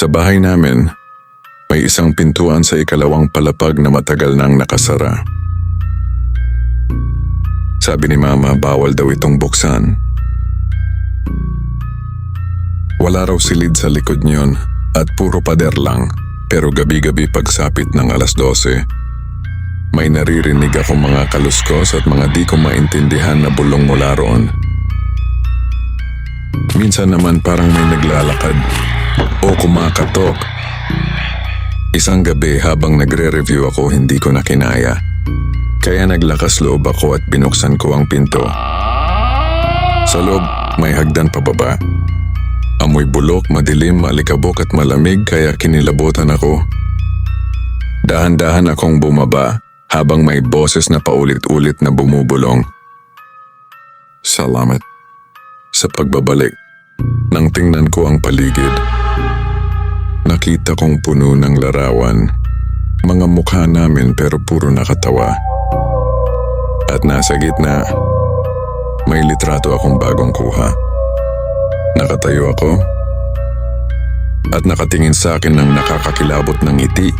Sa bahay namin, may isang pintuan sa ikalawang palapag na matagal nang nakasara. Sabi ni Mama bawal daw itong buksan. Wala raw silid sa likod niyon at puro pader lang pero gabi-gabi pagsapit ng alas 12. May naririnig akong mga kaluskos at mga di ko maintindihan na bulong mula roon. Minsan naman parang may naglalakad o kumakatok. Isang gabi habang nagre-review ako hindi ko na kinaya. Kaya naglakas loob ako at binuksan ko ang pinto. Sa loob may hagdan pababa. Amoy bulok, madilim, malikabok at malamig kaya kinilabutan ako. Dahan-dahan akong bumaba habang may boses na paulit-ulit na bumubulong. Salamat. Sa pagbabalik, nang tingnan ko ang paligid, nakita kong puno ng larawan. Mga mukha namin pero puro nakatawa. At nasa gitna, may litrato akong bagong kuha. Nakatayo ako at nakatingin sa akin ng nakakakilabot ng ngiti